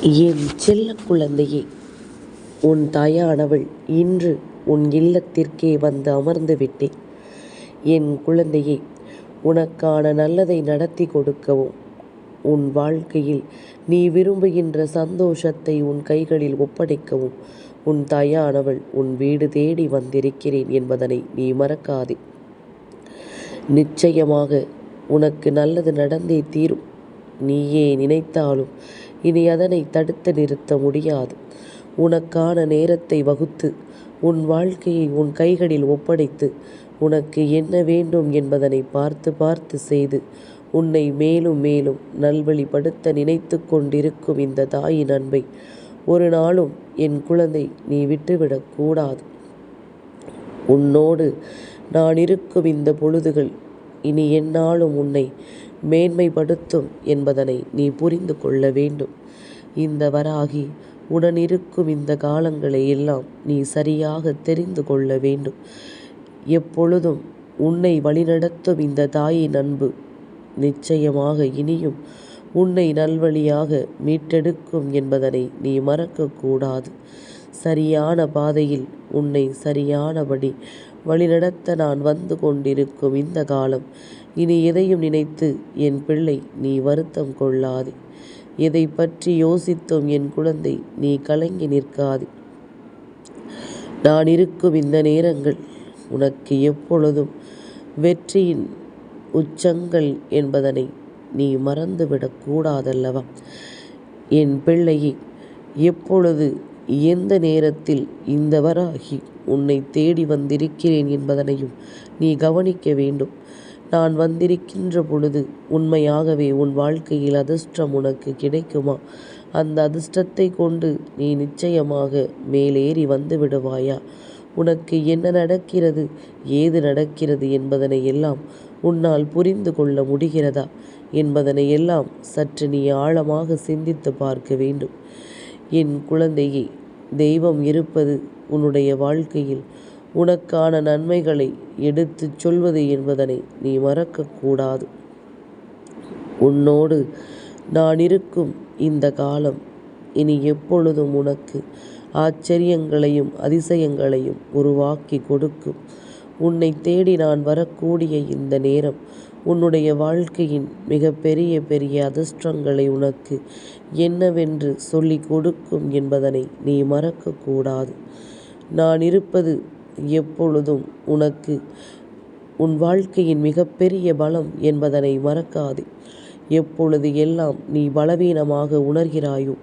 என் செல்ல குழந்தையே உன் தாயானவள் இன்று உன் இல்லத்திற்கே வந்து அமர்ந்து விட்டேன் என் குழந்தையே உனக்கான நல்லதை நடத்தி கொடுக்கவும். உன் வாழ்க்கையில் நீ விரும்புகின்ற சந்தோஷத்தை உன் கைகளில் ஒப்படைக்கவும். உன் தாயானவள் உன் வீடு தேடி வந்திருக்கிறேன் என்பதனை நீ மறக்காதே. நிச்சயமாக உனக்கு நல்லது நடந்தே தீரும். நீயே நினைத்தாலும் இனி அதனை தடுத்து நிறுத்த முடியாது. உனக்கான நேரத்தை வகுத்து உன் வாழ்க்கையை உன் கைகளில் ஒப்படைத்து உனக்கு என்ன வேண்டும் என்பதனை பார்த்து பார்த்து செய்து உன்னை மேலும் மேலும் நல்வழிப்படுத்த நினைத்து கொண்டிருக்கும் இந்த தாயின் அன்பை ஒரு நாளும் என் குழந்தை நீ விட்டுவிடக் கூடாது. உன்னோடு நான் இருக்கும் இந்த பொழுதுகள் இனி என்னாலும் உன்னை மேன்மைப்படுத்தும் என்பதனை நீ புரிந்து கொள்ள வேண்டும். இந்த வராகி உடனிருக்கும் இந்த காலங்களை எல்லாம் நீ சரியாக தெரிந்து கொள்ள வேண்டும். எப்பொழுதும் உன்னை வழிநடத்தும் இந்த தாயின் அன்பு நிச்சயமாக இனியும் உன்னை நல்வழியாக மீட்டெடுக்கும் என்பதனை நீ மறக்கக்கூடாது. சரியான பாதையில் உன்னை சரியானபடி வழிநடத்த நான் வந்து கொண்டிருக்கும் இந்த காலம். இனி எதையும் நினைத்து என் பிள்ளை நீ வருத்தம் கொள்ளாதே. எதை பற்றி யோசித்தும் என் குழந்தை நீ கலங்கி நிற்காதே. நான் இருக்கும் இந்த நேரங்கள் உனக்கு எப்பொழுதும் வெற்றியின் உச்சங்கள் என்பதனை நீ மறந்துவிடக் கூடாதல்லவா? என் பிள்ளையை எப்பொழுது எந்த நேரத்தில் இந்த வராகி உன்னை தேடி வந்திருக்கிறேன் என்பதனையும் நீ கவனிக்க வேண்டும். நான் வந்திருக்கின்ற பொழுது உண்மையாகவே உன் வாழ்க்கையில் அதிர்ஷ்டம் உனக்கு கிடைக்குமா? அந்த அதிர்ஷ்டத்தை கொண்டு நீ நிச்சயமாக மேலேறி வந்து விடுவாயா? உனக்கு என்ன நடக்கிறது? ஏது நடக்கிறது என்பதனை எல்லாம் உன்னால் புரிந்து கொள்ள முடிகிறதா? என்பதனை எல்லாம் சற்று நீ ஆழமாக சிந்தித்து பார்க்க வேண்டும். என் குழந்தையே தெய்வம் இருப்பது உன்னுடைய வாழ்க்கையில் உனக்கான நன்மைகளை எடுத்துச் சொல்வது என்பதனை நீ மறக்கக்கூடாது உன்னோடு நான் இருக்கும் இந்த காலம் இனி எப்பொழுதும் உனக்கு ஆச்சரியங்களையும் அதிசயங்களையும் உருவாக்கி கொடுக்கும். உன்னை தேடி நான் வரக்கூடிய இந்த நேரம் உன்னுடைய வாழ்க்கையின் மிக பெரிய பெரிய அதிர்ஷ்டங்களை உனக்கு என்னவென்று சொல்லிக் கொடுக்கும் என்பதனை நீ மறக்கக்கூடாது நான் இருப்பது எப்பொழுதும் உனக்கு உன் வாழ்க்கையின் மிகப்பெரிய பலம் என்பதனை மறக்காதே. எப்பொழுது எல்லாம் நீ பலவீனமாக உணர்கிறாயோ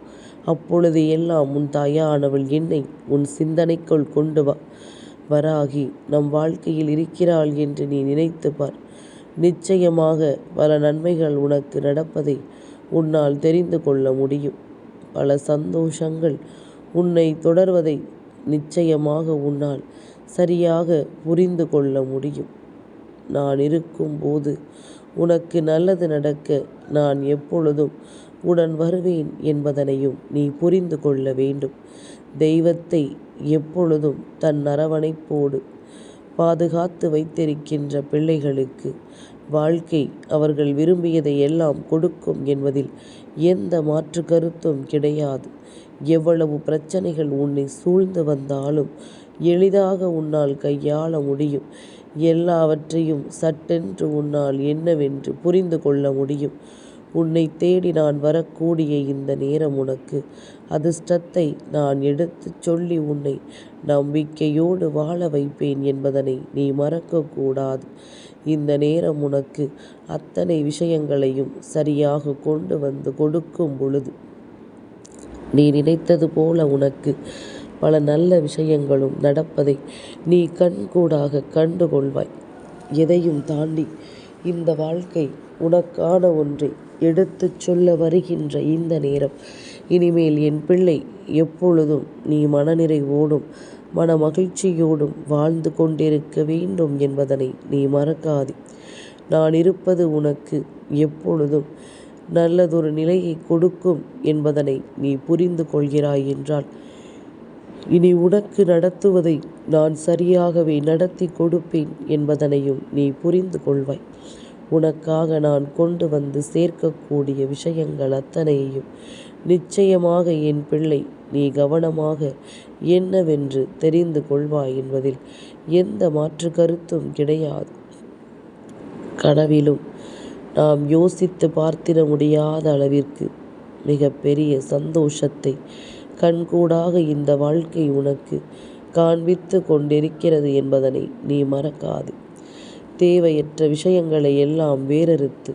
அப்பொழுது எல்லாம் உன் தாயானவள் என்னை உன் சிந்தனைக்குள் கொண்டு வா வராகி நம் வாழ்க்கையில் இருக்கிறாள் என்று நீ நினைத்து பார். நிச்சயமாக பல நன்மைகள் உனக்கு நடப்பதை உன்னால் தெரிந்து கொள்ள முடியும். பல சந்தோஷங்கள் உன்னை தொடர்வதை நிச்சயமாக உன்னால் சரியாக புரிந்து கொள்ள முடியும். நான் இருக்கும்போது உனக்கு நல்லது நடக்க நான் எப்பொழுதும் உடன் வருவேன் என்பதனையும் நீ புரிந்து கொள்ள வேண்டும். தெய்வத்தை எப்பொழுதும் தன் அரவணைப்போடு பாதுகாத்து வைத்திருக்கின்ற பிள்ளைகளுக்கு வாழ்க்கை அவர்கள் விரும்பியதை எல்லாம் கொடுக்கும் என்பதில் எந்த மாற்று கருத்தும் கிடையாது. எவ்வளவு பிரச்சனைகள் உன்னை சூழ்ந்து வந்தாலும் எளிதாக உன்னால் கையாள முடியும். எல்லாவற்றையும் சட்டென்று உன்னால் என்னவென்று புரிந்து கொள்ள முடியும். உன்னை தேடி நான் வரக்கூடிய இந்த நேரம் உனக்கு அதிர்ஷ்டத்தை நான் எடுத்துச் சொல்லி உன்னை நம்பிக்கையோடு வாழ வைப்பேன் என்பதனை நீ மறக்கக்கூடாது. இந்த நேரம் உனக்கு அத்தனை விஷயங்களையும் சரியாக கொண்டு வந்து கொடுக்கும் பொழுது நீ நினைத்தது போல உனக்கு பல நல்ல விஷயங்களும் நடப்பதை நீ கண்கூடாக கண்டுகொள்வாய். எதையும் தாண்டி இந்த வாழ்க்கை உனக்கான ஒன்றை எடுத்துச் சொல்ல வருகின்ற இந்த நேரம் இனிமேல் என் பிள்ளை எப்பொழுதும் நீ மனநிறைவோடும் மன மகிழ்ச்சியோடும் வாழ்ந்து கொண்டிருக்க வேண்டும் என்பதனை நீ மறக்காதே. நான் இருப்பது உனக்கு எப்பொழுதும் நல்லதொரு நிலையை கொடுக்கும் என்பதனை நீ புரிந்து கொள்கிறாய் என்றால் இனி உனக்கு நடத்துவதை நான் சரியாகவே நடத்தி கொடுப்பேன் என்பதனையும் நீ புரிந்து கொள்வாய். உனக்காக நான் கொண்டு வந்து சேர்க்கக்கூடிய விஷயங்கள் அத்தனையையும் நிச்சயமாக என் பிள்ளை நீ கவனமாக என்னவென்று தெரிந்து கொள்வாய் என்பதில் எந்த மாற்று கருத்தும் கிடையாது. கனவிலும் நாம் யோசித்து பார்த்திட முடியாத அளவிற்கு மிக பெரிய சந்தோஷத்தை கண்கூடாக இந்த வாழ்க்கை உனக்கு காண்பித்து கொண்டிருக்கிறது என்பதனை நீ மறக்காது. தேவையற்ற விஷயங்களை எல்லாம் வேறறுத்து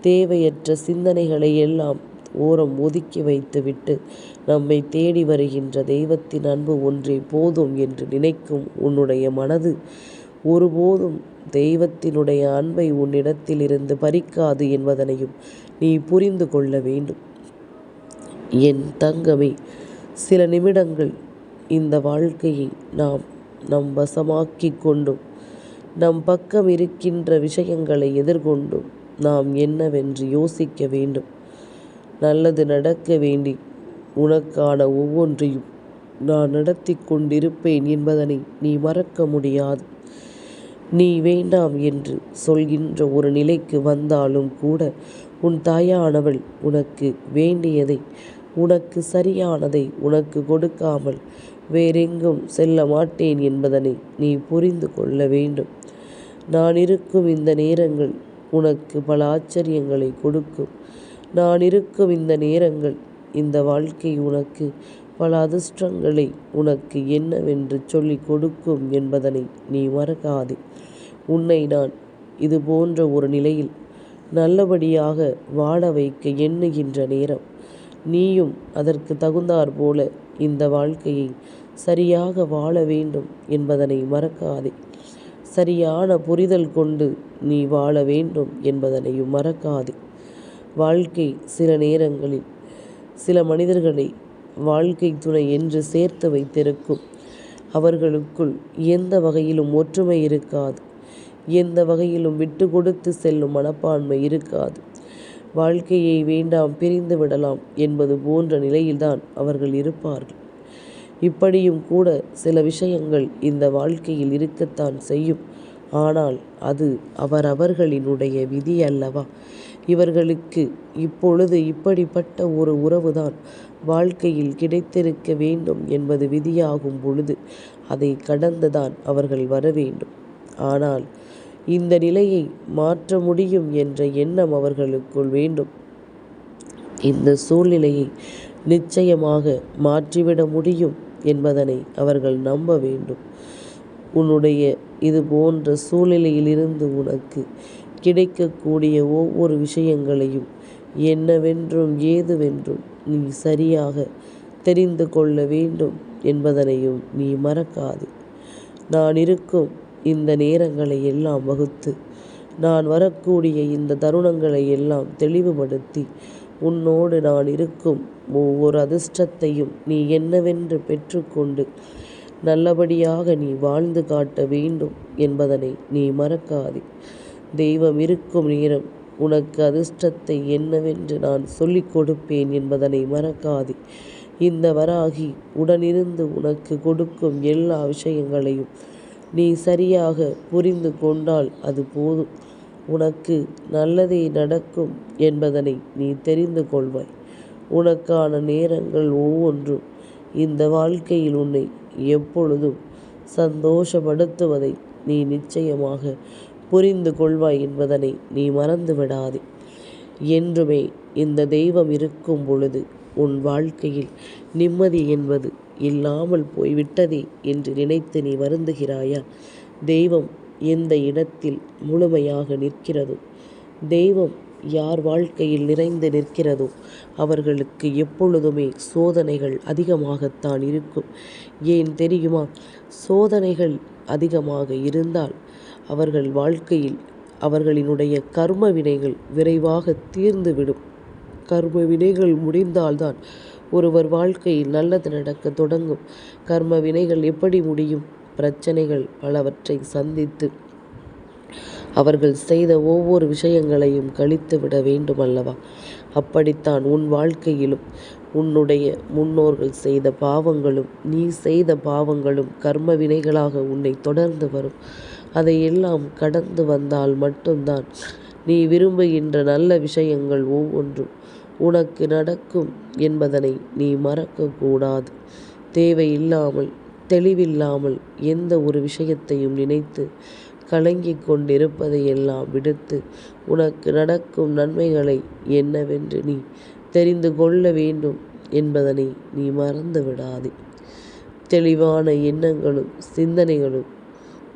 தேவையற்ற சிந்தனைகளை எல்லாம் ஓரம் ஒதுக்கி வைத்துவிட்டு நம்மை தேடி வருகின்ற தெய்வத்தின் அன்பு ஒன்றே போதும் என்று நினைக்கும் உன்னுடைய மனது. ஒருபோதும் தெய்வத்தினுடைய அன்பை உன்னிடத்திலிருந்து பறிக்காது என்பதனையும் நீ புரிந்து கொள்ள வேண்டும். என் தங்கமே சில நிமிடங்கள் இந்த வாழ்க்கையை நாம் நம் வசமாக்கி கொண்டும் நம் பக்கம் இருக்கின்ற விஷயங்களை எதிர்கொண்டும் நாம் என்னவென்று யோசிக்க வேண்டும். நல்லது நடக்க வேண்டி உனக்கான ஒவ்வொன்றையும் நான் நடத்தி கொண்டிருப்பேன் என்பதனை நீ மறக்க முடியாது. நீ வேண்டாம் என்று சொல்கின்ற ஒரு நிலைக்கு வந்தாலும் கூட உன் தாயானவள் உனக்கு வேண்டியதை உனக்கு சரியானதை உனக்கு கொடுக்காமல் வேறெங்கும் செல்ல மாட்டேன் என்பதனை நீ புரிந்து கொள்ள வேண்டும். நான் இருக்கும் இந்த நேரங்கள் உனக்கு பல ஆச்சரியங்களை கொடுக்கும். நான் இருக்கும் இந்த நேரங்கள் இந்த வாழ்க்கை உனக்கு பல அதிர்ஷ்டங்களை உனக்கு என்னவென்று சொல்லிக் கொடுக்கும் என்பதனை நீ மறக்காதே. உன்னை நான் இது போன்ற ஒரு நிலையில் நல்லபடியாக வாழ வைக்க எண்ணுகின்ற நேரம். நீயும் அதற்கு தகுந்தாற் போல இந்த வாழ்க்கையை சரியாக வாழ வேண்டும் என்பதனை மறக்காதே. சரியான புரிதல் கொண்டு நீ வாழ வேண்டும் என்பதனையும் மறக்காதே. வாழ்க்கை சில நேரங்களில் சில மனிதர்களை வாழ்க்கை துணை என்று சேர்த்து வைத்திருக்கும். அவர்களுக்குள் எந்த வகையிலும் ஒற்றுமை இருக்காது. எந்த வகையிலும் விட்டு கொடுத்து செல்லும் மனப்பான்மை இருக்காது. வாழ்க்கையை வேண்டாம் பிரிந்து விடலாம் என்பது போன்ற நிலையில்தான் அவர்கள் இருப்பார்கள். இப்படியும் கூட சில விஷயங்கள் இந்த வாழ்க்கையில் இருக்கத்தான் செய்யும். ஆனால் அது அவரவர்களினுடைய விதி அல்லவா? இவர்களுக்கு இப்பொழுது இப்படிப்பட்ட ஒரு உறவுதான் வாழ்க்கையில் கிடைத்திருக்க வேண்டும் என்பது விதியாகும் பொழுது அதை கடந்துதான் அவர்கள் வர வேண்டும். ஆனால் இந்த நிலையை மாற்ற முடியும் என்ற எண்ணம் அவர்களுக்குள் வேண்டும். இந்த சூழ்நிலையை நிச்சயமாக மாற்றிவிட முடியும் என்பதனை அவர்கள் நம்ப வேண்டும். உன்னுடைய இது போன்ற சூழ்நிலையிலிருந்து உனக்கு கிடைக்கக்கூடிய ஒவ்வொரு விஷயங்களையும் என்னவென்றும் ஏதுவென்றும் நீ சரியாக தெரிந்து கொள்ள வேண்டும் என்பதனையும் நீ மறக்காதே. நான் இருக்கும் இந்த நேரங்களை எல்லாம் வகுத்து நான் வரக்கூடிய இந்த தருணங்களை எல்லாம் தெளிவுபடுத்தி உன்னோடு நான் இருக்கும் ஒவ்வொரு அதிர்ஷ்டத்தையும் நீ என்னவென்று பெற்றுக்கொண்டு நல்லபடியாக நீ வாழ்ந்து காட்ட வேண்டும் என்பதனை நீ மறக்காதே. தெய்வம் இருக்கும் நேரம் உனக்கு அதிர்ஷ்டத்தை என்னவென்று நான் சொல்லிக் கொடுப்பேன் என்பதனை மறக்காதே. இந்த வராகி உடனிருந்து உனக்கு கொடுக்கும் எல்லா விஷயங்களையும் நீ சரியாக புரிந்து கொண்டால் அது போதும். உனக்கு நல்லதே நடக்கும் என்பதனை நீ தெரிந்து கொள்வாய். உனக்கான நேரங்கள் ஒவ்வொன்றும் இந்த வாழ்க்கையில் உன்னை எப்பொழுதும் சந்தோஷப்படுத்துவதை நீ நிச்சயமாக புரிந்து கொள்வாய் என்பதனை நீ மறந்து விடாதே என்றுமே இந்த தெய்வம் இருக்கும் பொழுது உன் வாழ்க்கையில் நிம்மதி என்பது இல்லாமல் போய்விட்டதே என்று நினைத்து நீ வருந்துகிறாயா? தெய்வம் எந்த இடத்தில் முழுமையாக நிற்கிறதோ தெய்வம் யார் வாழ்க்கையில் நிறைந்து நிற்கிறதோ அவர்களுக்கு எப்பொழுதுமே சோதனைகள் அதிகமாகத்தான் இருக்கும். ஏன் தெரியுமா? சோதனைகள் அதிகமாக இருந்தால் அவர்கள் வாழ்க்கையில் அவர்களினுடைய கர்ம வினைகள் விரைவாக தீர்ந்துவிடும். கர்ம வினைகள் முடிந்தால்தான் ஒருவர் வாழ்க்கையில் நல்லது நடக்க தொடங்கும். கர்ம வினைகள் எப்படி முடியும்? பிரச்சனைகள் பலவற்றை சந்தித்து அவர்கள் செய்த ஒவ்வொரு விஷயங்களையும் கழித்து விட வேண்டும் அல்லவா அப்படித்தான் உன் வாழ்க்கையிலும் உன்னுடைய முன்னோர்கள் செய்த பாவங்களும் நீ செய்த பாவங்களும் கர்ம வினைகளாக உன்னை தொடர்ந்து வரும். அதையெல்லாம் கடந்து வந்தால் மட்டும்தான் நீ விரும்புகின்ற நல்ல விஷயங்கள் ஒவ்வொன்றும் உனக்கு நடக்கும் என்பதனை நீ மறக்கக்கூடாது. தேவையில்லாமல் தெளிவில்லாமல் எந்த ஒரு விஷயத்தையும் நினைத்து கலங்கிக் கொண்டிருப்பதையெல்லாம் விடுத்து உனக்கு நடக்கும் நன்மைகளை என்னவென்று நீ தெரிந்து கொள்ள வேண்டும் என்பதனை நீ மறந்து விடாதே. தெளிவான எண்ணங்களும் சிந்தனைகளும்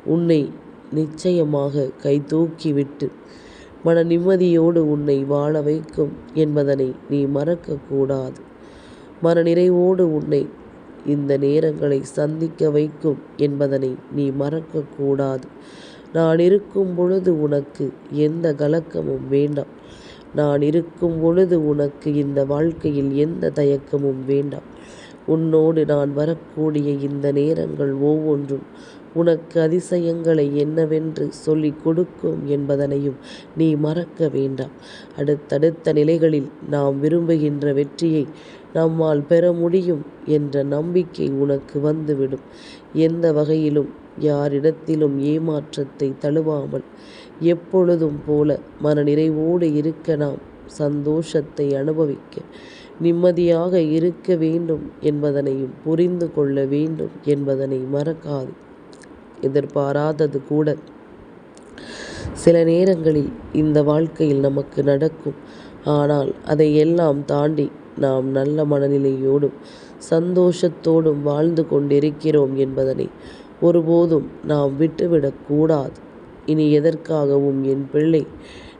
உன்னை நிச்சயமாக கைதூக்கிவிட்டு மன நிம்மதியோடு உன்னை வாழ வைக்கும் என்பதனை நீ மறக்கக்கூடாது. மன நிறைவோடு உன்னை இந்த நேரங்களை சந்திக்க வைக்கும் என்பதனை நீ மறக்கக்கூடாது. நான் இருக்கும் பொழுது உனக்கு எந்த கலக்கமும் வேண்டாம். நான் இருக்கும் பொழுது உனக்கு இந்த வாழ்க்கையில் எந்த தயக்கமும் வேண்டாம். உன்னோடு நான் வரக்கூடிய இந்த நேரங்கள் ஒவ்வொன்றும் உனக்கு அதிசயங்களை என்னவென்று சொல்லிக் கொடுக்கும் என்பதனையும் நீ மறக்க வேண்டாம். அடுத்தடுத்த நிலைகளில் நாம் விரும்புகின்ற வெற்றியை நம்மால் பெற முடியும் என்ற நம்பிக்கை உனக்கு வந்துவிடும். எந்த வகையிலும் யாரிடத்திலும் ஏமாற்றத்தை தழுவாமல் எப்பொழுதும் போல மனநிறைவோடு இருக்க நாம் சந்தோஷத்தை அனுபவிக்க நிம்மதியாக இருக்க வேண்டும் என்பதனையும் புரிந்து கொள்ள வேண்டும் என்பதனை மறக்காது. எதிர்பாராதது கூட. சில நேரங்களில் இந்த வாழ்க்கையில் நமக்கு நடக்கும். ஆனால் அதை எல்லாம் தாண்டி நாம் நல்ல மனநிலையோடும் சந்தோஷத்தோடும் வாழ்ந்து கொண்டிருக்கிறோம் என்பதனை ஒருபோதும் நாம் விட்டுவிடக்கூடாது இனி எதற்காகவும் என் பிள்ளை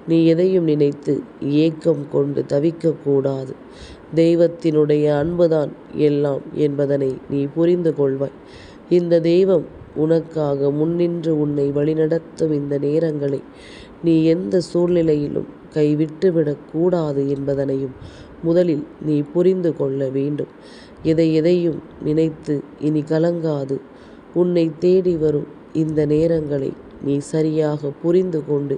நீ எதையும் நினைத்து ஏக்கம் கொண்டு தவிக்கக்கூடாது தெய்வத்தினுடைய அன்புதான் எல்லாம் என்பதனை நீ புரிந்து கொள்வாய். இந்த தெய்வம் உனக்காக முன்னின்று உன்னை வழிநடத்தும் இந்த நேரங்களை நீ எந்த சூழ்நிலையிலும் கைவிட்டு விடக்கூடாது என்பதனையும் முதலில் நீ புரிந்து கொள்ள வேண்டும். எதை எதையும் நினைத்து இனி கலங்காது. உன்னை தேடி வரும் இந்த நேரங்களை நீ சரியாக புரிந்து கொண்டு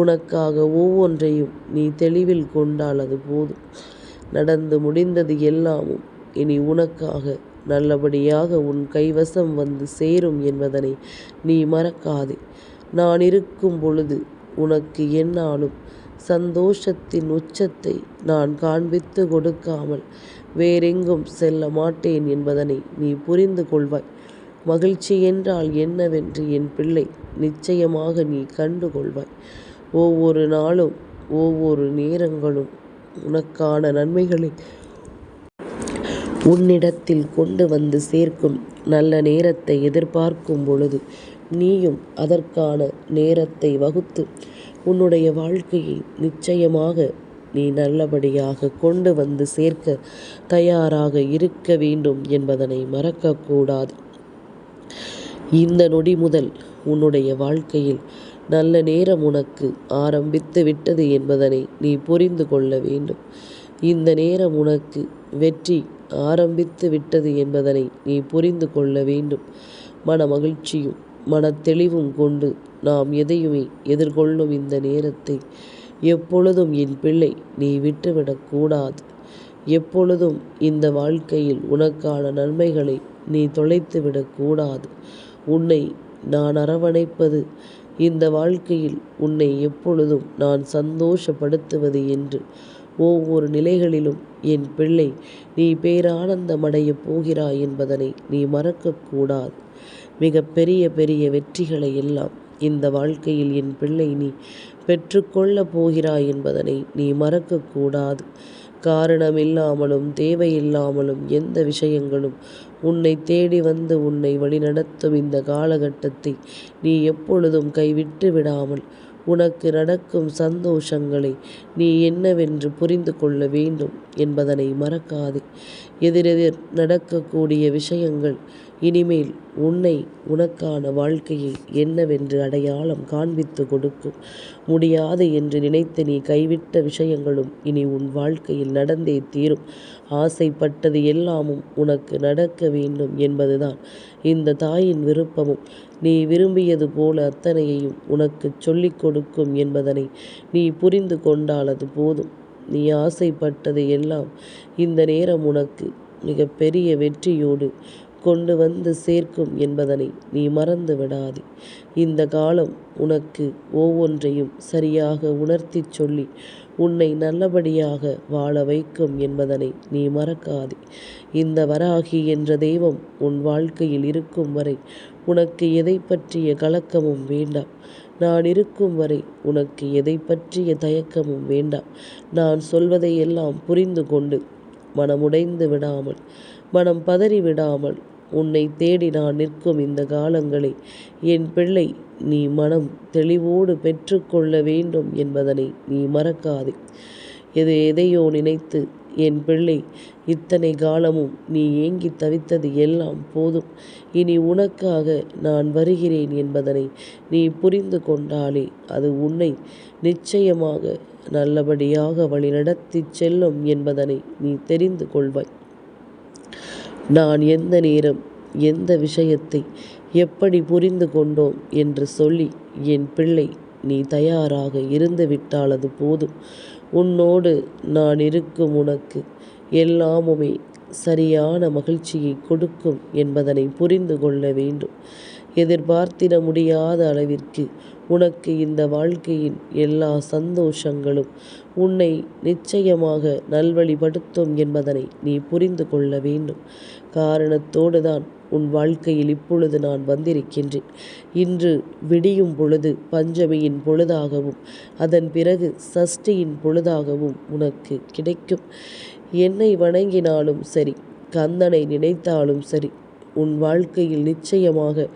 உனக்காக ஒவ்வொன்றையும் நீ தெளிவில் கொண்டால் அது போதும். நடந்து முடிந்தது எல்லாமும் இனி உனக்காக நல்லபடியாக உன் கைவசம் வந்து சேரும் என்பதனை நீ மறக்காதே. நான் இருக்கும் பொழுது உனக்கு என்னாலும் சந்தோஷத்தின் உச்சத்தை நான் காண்பித்து கொடுக்காமல் வேறெங்கும் செல்ல மாட்டேன் என்பதனை நீ புரிந்து கொள்வாய். மகிழ்ச்சி என்றால் என்னவென்று என் பிள்ளை நிச்சயமாக நீ கண்டு கொள்வாய். ஒவ்வொரு நாளும் ஒவ்வொரு நேரங்களும் உனக்கான நன்மைகளை உன்னிடத்தில் கொண்டு வந்து சேர்க்கும் நல்ல நேரத்தை எதிர்பார்க்கும் பொழுது நீயும் அதற்கான நேரத்தை வகுத்து உன்னுடைய வாழ்க்கையை நிச்சயமாக நீ நல்லபடியாக கொண்டு வந்து சேர்க்க தயாராக இருக்க வேண்டும் என்பதனை மறக்கக்கூடாது. இந்த நொடி முதல் உன்னுடைய வாழ்க்கையில் நல்ல நேரம் உனக்கு ஆரம்பித்து விட்டது என்பதனை நீ புரிந்து கொள்ள வேண்டும். இந்த நேரம் உனக்கு வெற்றி ஆரம்பித்து விட்டது என்பதனை நீ புரிந்து கொள்ள வேண்டும். மன மகிழ்ச்சியும் மன தெளிவும் கொண்டு நாம் எதையுமே எதிர்கொள்ளும் இந்த நேரத்தை எப்பொழுதும் என் பிள்ளை நீ விட்டுவிடக்கூடாது எப்பொழுதும் இந்த வாழ்க்கையில் உனக்கான நன்மைகளை நீ தொலைத்து விடக்கூடாது உன்னை நான் அரவணைப்பது இந்த வாழ்க்கையில் உன்னை எப்பொழுதும் நான் சந்தோஷப்படுத்துவது என்று ஒவ்வொரு நிலைகளிலும் என் பிள்ளை நீ பேரானந்தமடையப் போகிறாய் என்பதனை நீ மறக்கக்கூடாது மிக பெரிய பெரிய வெற்றிகளை எல்லாம் இந்த வாழ்க்கையில் என் பிள்ளை நீ பெற்றுக்கொள்ளப் போகிறாய் என்பதனை நீ மறக்கக்கூடாது காரணமில்லாமலும் தேவையில்லாமலும் எந்த விஷயங்களும் உன்னை தேடி வந்து உன்னை வழிநடத்தும் இந்த காலகட்டத்தை நீ எப்பொழுதும் கைவிட்டு விடாமல் உனக்கு நடக்கும் சந்தோஷங்களை நீ என்னவென்று புரிந்து கொள்ள வேண்டும் என்பதனை மறக்காதே. எதிரெதிர் நடக்கக்கூடிய விஷயங்கள் இனிமேல் உன்னை உனக்கான வாழ்க்கையை என்னவென்று அடையாளம் காண்பித்து கொடுக்கும். முடியாது என்று நினைத்து நீ கைவிட்ட விஷயங்களும் இனி உன் வாழ்க்கையில் நடந்தே தீரும். ஆசைப்பட்டது எல்லாமும் உனக்கு நடக்க வேண்டும் என்பதுதான் இந்த தாயின் விருப்பமும். நீ விரும்பியது போல அத்தனையையும் உனக்கு சொல்லிக் கொடுக்கும் என்பதனை நீ புரிந்து கொண்டாலது போதும். நீ ஆசைப்பட்டது எல்லாம் இந்த நேரம் உனக்கு மிக பெரிய வெற்றியோடு கொண்டு வந்து சேர்க்கும் என்பதனை நீ மறந்து விடாதே. இந்த காலம் உனக்கு ஒவ்வொன்றையும் சரியாக உணர்த்திச் சொல்லி உன்னை நல்லபடியாக வாழ வைக்கும் என்பதனை நீ மறக்காதே. இந்த வராகி என்ற தெய்வம் உன் வாழ்க்கையில் இருக்கும் வரை உனக்கு எதை பற்றிய கலக்கமும் வேண்டாம். நான் இருக்கும் வரை உனக்கு எதை பற்றிய தயக்கமும் வேண்டாம். நான் சொல்வதை எல்லாம் புரிந்து கொண்டு மனமுடைந்து விடாமல் மனம் பதறி விடாமல் உன்னை தேடி நான் நிற்கும் இந்த காலங்களை என் பிள்ளை நீ மனம் தெளிவோடு பெற்றுக்கொள்ள வேண்டும் என்பதனை நீ மறக்காதே. எது எதையோ நினைத்து என் பிள்ளை இத்தனை காலமும் நீ ஏங்கி தவித்தது எல்லாம் போதும். இனி உனக்காக நான் வருகிறேன் என்பதனை நீ புரிந்து கொண்டாலே அது உன்னை நிச்சயமாக நல்லபடியாக வழிநடத்தி செல்லும் என்பதனை நீ தெரிந்து கொள்வாய். நான் எந்த நேரம் எந்த விஷயத்தை எப்படி புரிந்து கொண்டோம் என்று சொல்லி என் பிள்ளை நீ தயாராக இருந்து விட்டால் அது போதும். உன்னோடு நான் இருக்கும் உனக்கு எல்லாமுமே சரியான மகிழ்ச்சியை கொடுக்கும் என்பதனை புரிந்து கொள்ள வேண்டும். எதிர்பார்த்திட முடியாத அளவிற்கு உனக்கு இந்த வாழ்க்கையின் எல்லா சந்தோஷங்களும் உன்னை நிச்சயமாக நல்வழிப்படுத்தும் என்பதனை நீ புரிந்து கொள்ள வேண்டும். காரணத்தோடு தான் உன் வாழ்க்கையில் இப்பொழுது நான் வந்திருக்கின்றேன். இன்று விடியும் பொழுது பஞ்சமியின் பொழுதாகவும் அதன் பிறகு சஷ்டியின் பொழுதாகவும் உனக்கு கிடைக்கும். என்னை வணங்கினாலும் சரி கந்தனை நினைத்தாலும் சரி உன் வாழ்க்கையில் நிச்சயமாக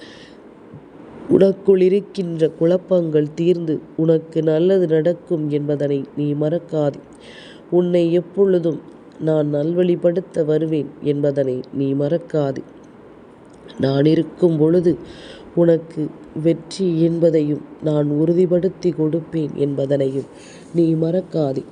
உனக்குள் இருக்கின்ற குழப்பங்கள் தீர்ந்து உனக்கு நல்லது நடக்கும் என்பதனை நீ மறக்காதே. உன்னை எப்பொழுதும் நான் நல்வழிப்படுத்த வருவேன் என்பதனை நீ மறக்காதே. நான் இருக்கும் பொழுது உனக்கு வெற்றி என்பதையும் நான் உறுதிப்படுத்தி கொடுப்பேன் என்பதனையும் நீ மறக்காதே.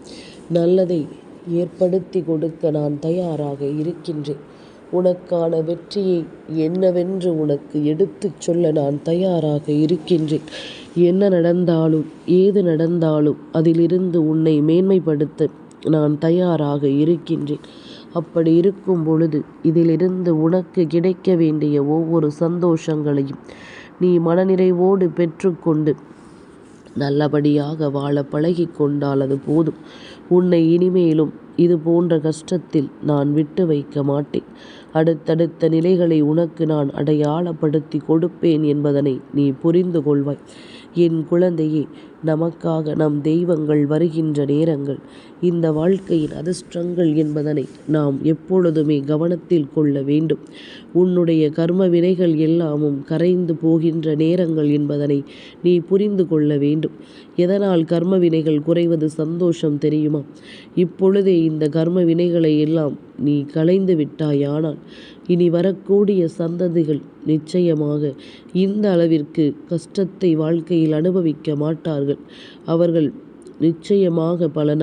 நல்லதை ஏற்படுத்தி கொடுக்க நான் தயாராக இருக்கின்றேன். உனக்கான வெற்றியை என்னவென்று உனக்கு எடுத்துச் சொல்ல நான் தயாராக இருக்கின்றேன். என்ன நடந்தாலும் ஏது நடந்தாலும் அதிலிருந்து உன்னை மேன்மைப்படுத்த நான் தயாராக இருக்கின்றேன். அப்படி இருக்கும் பொழுது இதிலிருந்து உனக்கு கிடைக்க வேண்டிய ஒவ்வொரு சந்தோஷங்களையும் நீ மனநிறைவோடு பெற்றுக்கொண்டு நல்லபடியாக வாழ பழகி கொண்டால் அது போதும். உன்னை இனிமேலும் இது போன்ற கஷ்டத்தில் நான் விட்டு வைக்க மாட்டேன். அடுத்தடுத்த நிலைகளை உனக்கு நான் அடையாளப்படுத்தி கொடுப்பேன் என்பதனை நீ புரிந்து கொள்வாய் என் குழந்தையே நமக்காக நம் தெய்வங்கள் வருகின்ற நேரங்கள் இந்த வாழ்க்கையின் அதிர்ஷ்டங்கள் என்பதனை நாம் எப்பொழுதுமே கவனத்தில் கொள்ள வேண்டும். உன்னுடைய கர்ம வினைகள் எல்லாமும் கரைந்து போகின்ற நேரங்கள் என்பதனை நீ புரிந்து கொள்ள வேண்டும். எதனால் கர்ம வினைகள் குறைவது சந்தோஷம் தெரியுமா? இப்பொழுதே இந்த கர்ம வினைகளை எல்லாம் நீ களைந்து விட்டாயானால் இனி வரக்கூடிய சந்ததிகள் நிச்சயமாக இந்த அளவிற்கு கஷ்டத்தை வாழ்க்கையில் அனுபவிக்க மாட்டார்கள். அவர்கள் நிச்சயமாக பல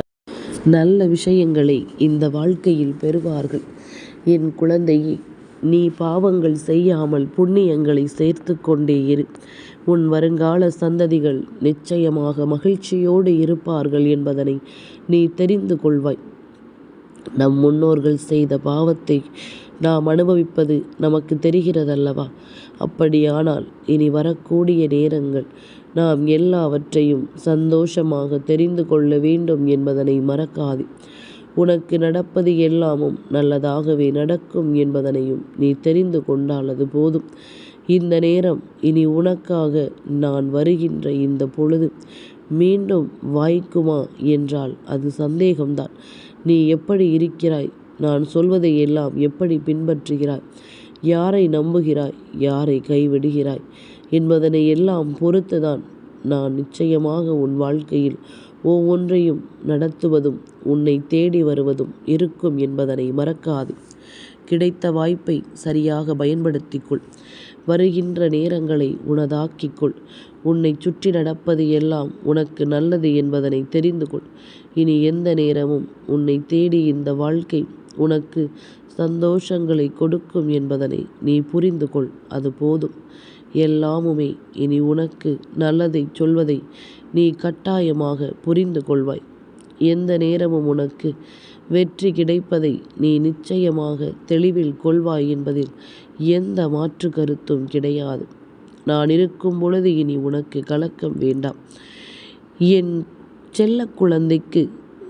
நல்ல விஷயங்களை இந்த வாழ்க்கையில் பெறுவார்கள். என் குழந்தையே நீ பாவங்கள் செய்யாமல் புண்ணியங்களை சேர்த்து கொண்டே இரு. உன் வருங்கால சந்ததிகள் நிச்சயமாக மகிழ்ச்சியோடு இருப்பார்கள் என்பதனை நீ தெரிந்து கொள்வாய். நம் முன்னோர்கள் செய்த பாவத்தை நாம் அனுபவிப்பது நமக்கு தெரிகிறதல்லவா? அப்படியானால் இனி வரக்கூடிய நேரங்கள் நாம் எல்லாவற்றையும் சந்தோஷமாக தெரிந்து கொள்ள வேண்டும் என்பதனை மறக்காதே. உனக்கு நடப்பது எல்லாமும் நல்லதாகவே நடக்கும் என்பதனையும் நீ தெரிந்து கொண்டால் அது போதும். இந்த நேரம் இனி உனக்காக நான் வருகின்ற இந்த பொழுது மீண்டும் வாய்க்குமா? என்றால் அது சந்தேகம்தான். நீ எப்படி இருக்கிறாய்? நான் சொல்வதை எல்லாம் எப்படி பின்பற்றுகிறாய்? யாரை நம்புகிறாய்? யாரை கைவிடுகிறாய்? என்பதனை எல்லாம் பொறுத்துதான் நான் நிச்சயமாக உன் வாழ்க்கையில் ஒவ்வொன்றையும் நடத்துவதும் உன்னை தேடி வருவதும் இருக்கும் என்பதனை மறக்காது. கிடைத்த வாய்ப்பை சரியாக பயன்படுத்திக்கொள். வருகின்ற நேரங்களை உனதாக்கிக்கொள். உன்னை சுற்றி நடப்பது எல்லாம் உனக்கு நல்லது என்பதனை தெரிந்து கொள் இனி எந்த நேரமும் உன்னை தேடி இந்த வாழ்க்கை உனக்கு சந்தோஷங்களை கொடுக்கும் என்பதனை நீ புரிந்து கொள் அது போதும். எல்லாமுமே இனி உனக்கு நல்லதை சொல்வதை நீ கட்டாயமாக புரிந்து கொள்வாய் எந்த நேரமும் உனக்கு வெற்றி கிடைப்பதை நீ நிச்சயமாக தெளிவில் கொள்வாய் என்பதில் எந்த மாற்று கருத்தும் கிடையாது. நான் இருக்கும் பொழுது இனி உனக்கு கலக்கம் வேண்டாம். என் செல்ல குழந்தைக்கு